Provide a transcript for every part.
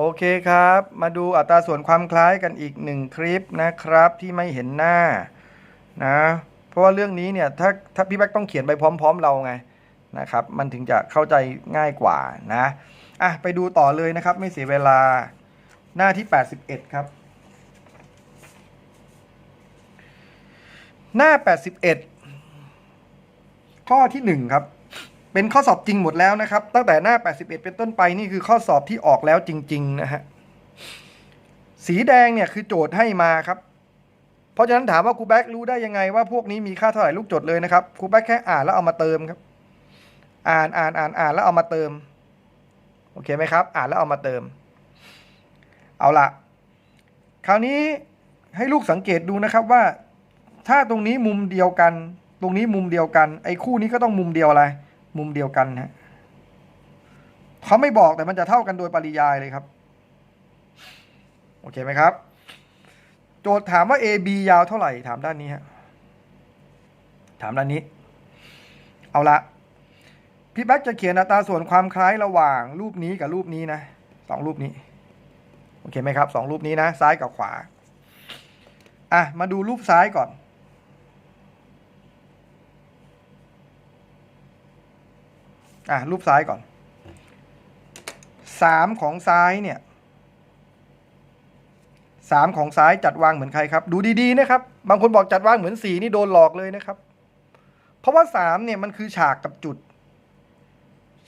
โอเคครับ มาดูอัตราส่วนความคล้ายกันอีกหนึ่งคลิปนะครับที่ไม่เห็นหน้านะเพราะว่าเรื่องนี้เนี่ยถ้าถ้าพี่แบ๊กต้องเขียนไปพร้อม ๆ เราไงนะครับมันถึงจะเข้าใจง่ายกว่านะอะไปดูต่อเลยนะครับไม่เสียเวลาหน้าที่ 81 ครับ หน้า 81 ข้อที่ 1 ครับ เป็นข้อสอบจริงหมดแล้วนะครับ ตั้งแต่หน้า 81 เป็นต้นไปนี่คือข้อสอบที่ออกแล้วจริง ๆ นะฮะ สีแดงเนี่ยคือโจทย์ให้มาครับ เพราะฉะนั้นถามว่าครูแบ็กรู้ได้ยังไงว่าพวกนี้มีค่าเท่าไหร่ลูกโจดเลยนะครับครูแบ็กแค่อ่านแล้วเอามาเติมครับ อ่านอ่านอ่านอ่านแล้วเอามาเติม โอเคไหมครับ อ่านแล้วเอามาเติม เอาละคราวนี้ให้ลูกสังเกตดูนะครับว่า ถ้าตรงนี้มุมเดียวกัน ตรงนี้มุมเดียวกัน ไอ้คู่นี้ก็ต้องมุมเดียวอะไร มุมเดียวกันฮะเขาไม่บอกแต่มันจะเท่ากันโดยปริยายเลยครับ โอเคไหมครับ โจทย์ถามว่า AB ยาวเท่าไหร่ ถามด้านนี้ฮะถามด้านนี้ เอาละพี่แบ๊กจะเขียนอัตราส่วนความคล้ายระหว่างรูปนี้กับรูปนี้นะสองรูปนี้ โอเคไหมครับสองรูปนี้นะ ซ้ายกับขวา อะ มาดูรูปซ้ายก่อน อะรูปซ้ายก่อนสามของซ้ายเนี่ยสามของซ้ายจัดวางเหมือนใครครับ ดูดีๆนะครับ บางคนบอกจัดวางเหมือนสี่นี่โดนหลอกเลยนะครับ เพราะว่าสามเนี่ยมันคือฉากกับจุด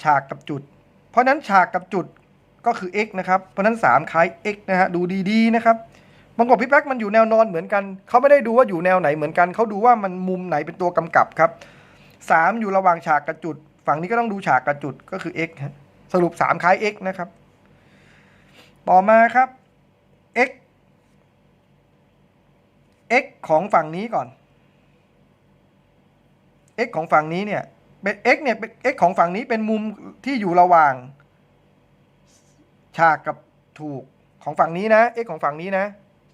ฉากกับจุด เพราะนั้นฉากกับจุดก็คือ x นะครับ เพราะนั้นสามคล้าย x นะฮะ ดูดีๆนะครับบางคนพี่แป๊กมันอยู่แนวนอนเหมือนกัน เขาไม่ได้ดูว่าอยู่แนวไหนเหมือนกัน เขาดูว่ามันมุมไหนเป็นตัวกำกับครับสามอยู่ระหว่างฉากกับจุด ฝั่งนี้ก็ต้องดูฉากกับจุดก็คือ x ฮะสรุปสามคล้าย x นะครับ ต่อมาครับ x x ของฝั่งนี้ก่อน x ของฝั่งนี้เนี่ยเป็น x เนี่ยเป็น x ของฝั่งนี้เป็นมุมที่อยู่ระหว่าง ฉากกับถูกของฝั่งนี้นะ x ของฝั่งนี้นะ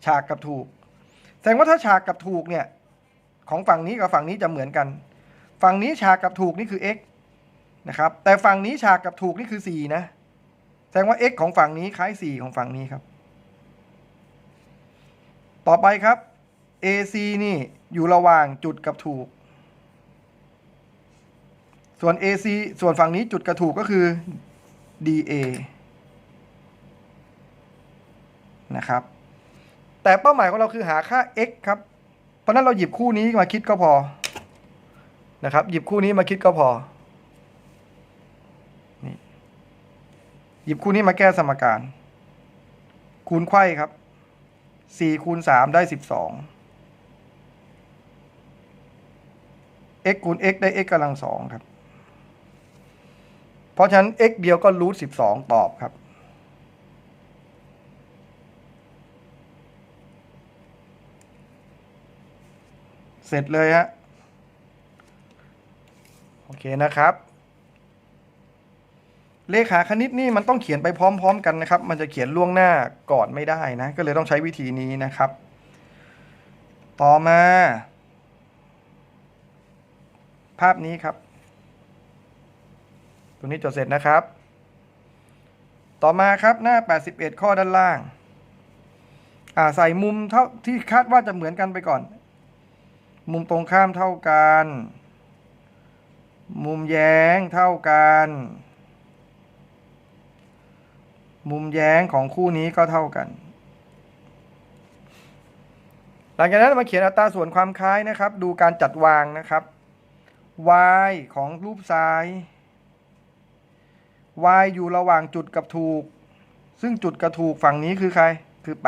ฉากกับถูก แสดงว่าถ้าฉากกับถูกเนี่ย ของฝั่งนี้กับฝั่งนี้จะเหมือนกัน ฝั่งนี้ฉากกับถูกนี่คือ x นะครับ แต่ฝั่งนี้ฉากกับถูกนี่คือ 4 นะ แสดงว่า x ของฝั่งนี้คล้าย 4 ของฝั่งนี้ครับ ต่อไปครับ AC นี่อยู่ระหว่างจุดกับถูก ส่วน AC ส่วนฝั่งนี้จุดกับถูกก็คือ DA นะครับ แต่เป้าหมายของเราคือหาค่า x ครับ เพราะนั้นเราหยิบคู่นี้มาคิดก็พอ นะครับ หยิบคู่นี้มาคิดก็พอ หยิบคู่นี้มาแก้สมการ คูณไขว้ครับ4คูณ3ได้12 x คูณ x ได้ x กำลังสองครับ เพราะฉะนั้น x เดียวก็รูท12ตอบครับ เสร็จเลยฮะ โอเคนะครับ เลขาคณิตนี่มันต้องเขียนไปพร้อม ๆ กันนะครับ มันจะเขียนล่วงหน้าก่อนไม่ได้นะ ก็เลยต้องใช้วิธีนี้นะครับ ต่อมา ภาพนี้ครับ ตรงนี้จดเสร็จนะครับ ต่อมาครับหน้า 81 ข้อด้านล่าง อ่าใส่มุมเท่าที่คาดว่าจะเหมือนกันไปก่อน มุมตรงข้ามเท่ากัน มุมแย้งเท่ากัน มุมแย้งของคู่นี้ก็เท่ากัน หลังจากนั้นมาเขียนอัตราส่วนความคล้ายนะครับ ดูการจัดวางนะครับ y ของรูปซ้าย y อยู่ระหว่างจุดกับถูก ซึ่งจุดกับถูกฝั่งนี้คือใคร คือ 8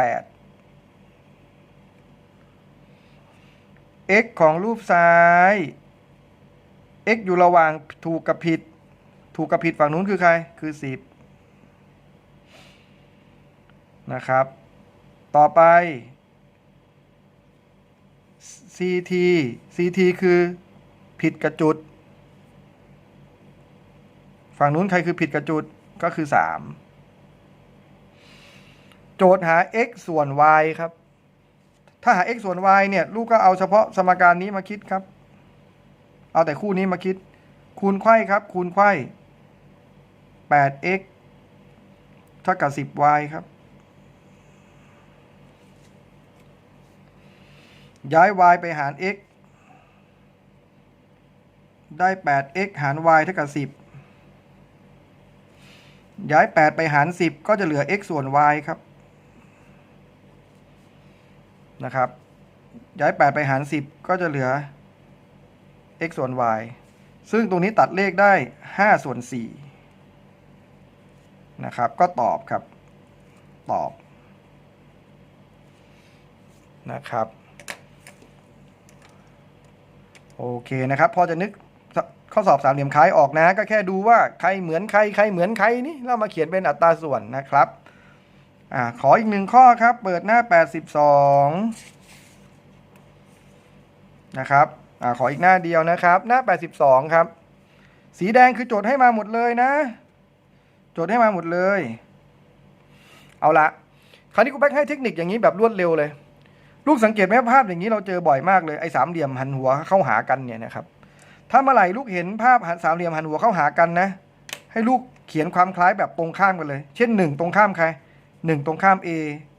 x ของรูปซ้าย x อยู่ระหว่างถูกกับผิด ถูกกับผิดฝั่งนู้นคือใคร คือ 10 นะครับ ต่อไป ct ct คือผิดกับจุด ฝั่งนู้นใครคือผิดกับจุดก็คือ 3 โจทย์หา x ส่วน y ครับ ถ้าหา x ส่วน y เนี่ย ลูกก็เอาเฉพาะสมการนี้มาคิดครับ เอาแต่คู่นี้มาคิด คูณไขว้ครับ คูณไขว้ 8x เท่ากับ 10y ครับ ย้าย y ไปหาร x ได้ 8x หาร y เท่ากับ 10 ย้าย 8 ไปหาร 10 ก็จะเหลือ x ส่วน y ครับ นะครับ ย้าย 8 ไปหาร 10 ก็จะเหลือ x ส่วน y ซึ่งตรงนี้ตัดเลขได้ 5 ส่วน 4 นะครับ ก็ตอบครับ ตอบ นะครับ โอเคนะครับ พอจะนึกข้อสอบสามเหลี่ยมคล้ายออกนะ ก็แค่ดูว่าใครเหมือนใครใครเหมือนใครนี่เรามาเขียนเป็นอัตราส่วนนะครับอ่าขออีกหนึ่งข้อครับ เปิดหน้า 82 นะครับอ่าขออีกหน้าเดียวนะครับ หน้า 82 ครับ สีแดงคือโจทย์ให้มาหมดเลยนะ โจทย์ให้มาหมดเลย เอาละคราวนี้กูแบกให้เทคนิคอย่างนี้แบบรวดเร็วเลย ลูกสังเกตไหมภาพอย่างนี้เราเจอบ่อยมากเลยไอ้สามเหลี่ยมหันหัวเข้าหากันเนี่ยนะครับ ถ้าเมื่อไหร่ลูกเห็นภาพสามเหลี่ยมหันหัวเข้าหากันนะ ให้ลูกเขียนความคล้ายแบบตรงข้ามกันเลย เช่นหนึ่งตรงข้ามใครหนึ่งตรงข้าม A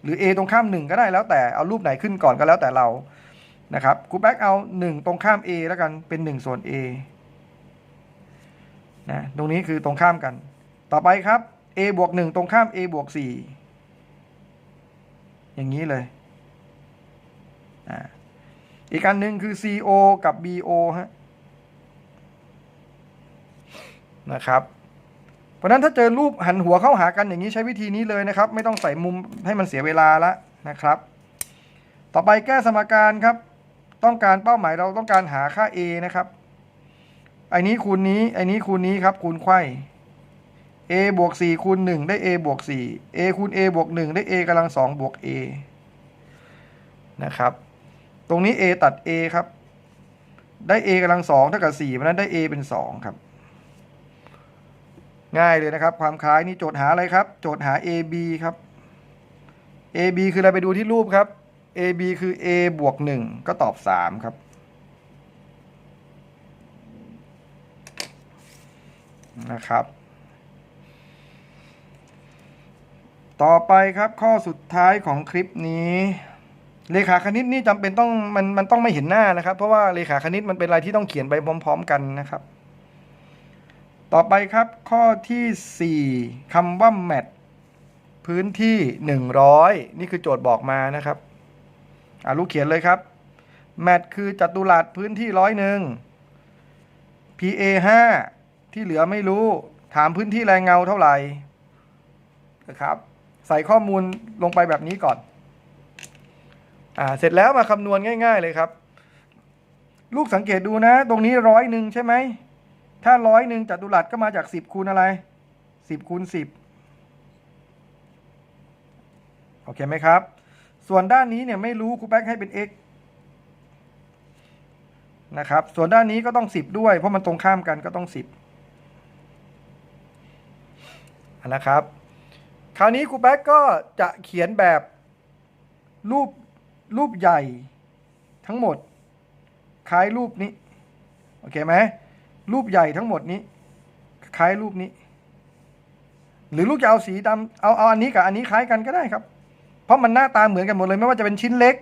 หรือ A ตรงข้ามหนึ่งก็ได้แล้วแต่เอารูปไหนขึ้นก่อนก็แล้วแต่เรานะครับกูแบ็กเอาหนึ่งตรงข้าม A แล้วกันเป็นหนึ่งส่วน A นะตรงนี้คือตรงข้ามกัน ต่อไปครับ A บวกหนึ่งตรงข้าม A บวกสี่อย่างนี้เลย อีกอันหนึ่งคือ CO กับ BO ฮะนะครับ เพราะนั้นถ้าเจอรูปหันหัวเข้าหากันอย่างนี้ใช้วิธีนี้เลยนะครับ ไม่ต้องใส่มุมให้มันเสียเวลาละนะครับ ต่อไปแก้สมการครับ ต้องการเป้าหมายเราต้องการหาค่า A นะครับไอ้นี้คูณนี้ไอ้นี้คูณนี้ครับคูณไขว้ a บวก4คูณ1ได้ a บวก4 a คูณ a บวก1ได้ a กำลัง2บวก a นะครับ ตรงนี้ a ตัด a ครับ ได้ a กำลัง2เท่ากับ4เพราะนั้นได้ a เป็น2ครับ ง่ายเลยนะครับ ความคล้ายนี่โจทย์หาอะไรครับ โจทย์หา ab ครับ ab คืออะไรไปดูที่รูปครับ ab คือ a บวก1ก็ตอบ 3 ครับนะครับ ต่อไปครับข้อสุดท้ายของคลิปนี้ เลขาคณิตนี่จำเป็นต้องมันมันต้องไม่เห็นหน้านะครับ เพราะว่าเลขาคณิตมันเป็นอะไรที่ต้องเขียนไปพร้อม ๆ กันนะครับ ต่อไปครับข้อที่ 4คำว่าแมทพื้นที่ 100 นี่คือโจทย์บอกมานะครับอ่าลูกเขียนเลยครับแมทคือจัตุรัสพื้นที่ร้อยหนึ่ง PA 5ที่เหลือไม่รู้ ถามพื้นที่แรงเงาเท่าไหร่นะครับ ใส่ข้อมูลลงไปแบบนี้ก่อน อ่าเสร็จแล้วมาคำนวณง่าย ๆ เลยครับ ลูกสังเกตดูนะ ตรงนี้ร้อยหนึ่งใช่ไหมถ้าร้อยหนึ่งจัตุรัสก็มาจากสิบคูณอะไรสิบคูณสิบโอเคไหมครับ ส่วนด้านนี้เนี่ยไม่รู้ครูแป๊กให้เป็น x นะครับ ส่วนด้านนี้ก็ต้องสิบด้วย เพราะมันตรงข้ามกันก็ต้องสิบนะครับ คราวนี้ครูแป๊กก็จะเขียนแบบรูป รูปใหญ่ทั้งหมด คล้ายรูปนี้ โอเคไหมรูปใหญ่ทั้งหมดนี้ คล้ายรูปนี้ หรือลูกจะเอาสีดำเอาเอาอันนี้กับอันนี้คล้ายกันก็ได้ครับ เพราะมันหน้าตาเหมือนกันหมดเลย ไม่ว่าจะเป็นชิ้นเล็ก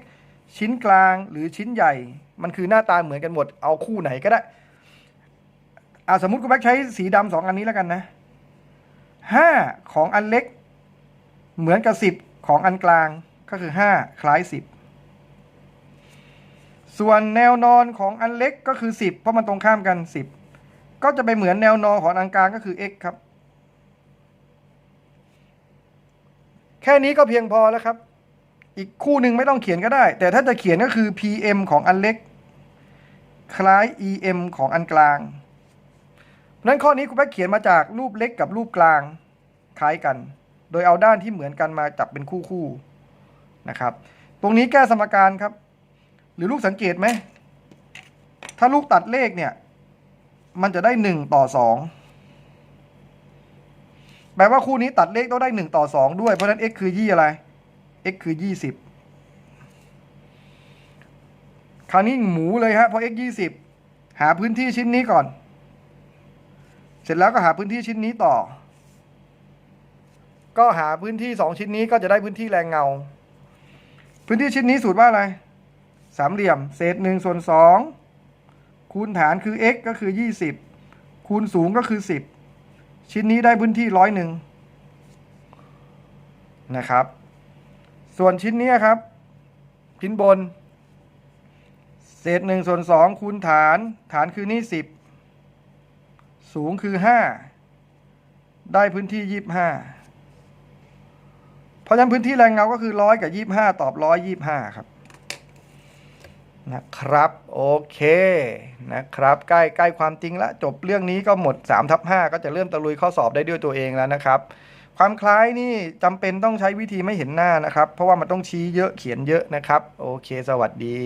ชิ้นกลางหรือชิ้นใหญ่ มันคือหน้าตาเหมือนกันหมด เอาคู่ไหนก็ได้อาสมมติคุณแบ็คใช้สีดำสองอันนี้แล้วกันนะห้าของอันเล็ก เหมือนกับสิบของอันกลางก็คือห้าคล้ายสิบ ส่วนแนวนอนของอันเล็กก็คือสิบเพราะมันตรงข้ามกันสิบก็จะไปเหมือนแนวนอนของอันกลางก็คือ x ครับ แค่นี้ก็เพียงพอแล้วครับ อีกคู่หนึ่งไม่ต้องเขียนก็ได้ แต่ถ้าจะเขียนก็คือ pm ของอันเล็ก คล้าย em ของอันกลางนั้นข้อนี้คุณแป๊กเขียนมาจากรูปเล็กกับรูปกลางคล้ายกัน โดยเอาด้านที่เหมือนกันมาจับเป็นคู่คู่ๆนะครับ ตรงนี้แก้สมการครับ หรือลูกสังเกตไหม ถ้าลูกตัดเลขเนี่ย มันจะได้หนึ่งต่อสองแปลว่าคู่นี้ตัดเลขต้องได้หนึ่งต่อสองด้วย เพราะฉะนั้น x คือยี่อะไร x คือยี่สิบคราวนี้หมูเลยฮะเพราะ x ยี่สิบหาพื้นที่ชิ้นนี้ก่อน เสร็จแล้วก็หาพื้นที่ชิ้นนี้ต่อ ก็หาพื้นที่สองชิ้นนี้ก็จะได้พื้นที่แรงเงา พื้นที่ชิ้นนี้สูตรว่าอะไร สามเหลี่ยม เศษหนึ่งส่วนสองคูณฐานคือ x ก็คือยี่สิบคูณสูงก็คือสิบชิ้นนี้ได้พื้นที่ร้อยหนึ่งนะครับ ส่วนชิ้นนี้ครับ ชิ้นบน เศษหนึ่งส่วนสองคูณฐาน ฐานคือนี่สิบสูงคือห้าได้พื้นที่ยี่สิบห้าเพราะฉะนั้นพื้นที่แรงเงาก็คือร้อยกับยี่สิบห้าตอบร้อยยี่สิบห้าครับ นะครับโอเคนะครับใกล้ใกล้ความจริงละจบเรื่องนี้ก็หมด3ทับ5ก็จะเริ่มตะลุยข้อสอบได้ด้วยตัวเองแล้วนะครับความคล้ายนี่จำเป็นต้องใช้วิธีไม่เห็นหน้านะครับ เพราะว่ามันต้องชี้เยอะเขียนเยอะนะครับ โอเค สวัสดี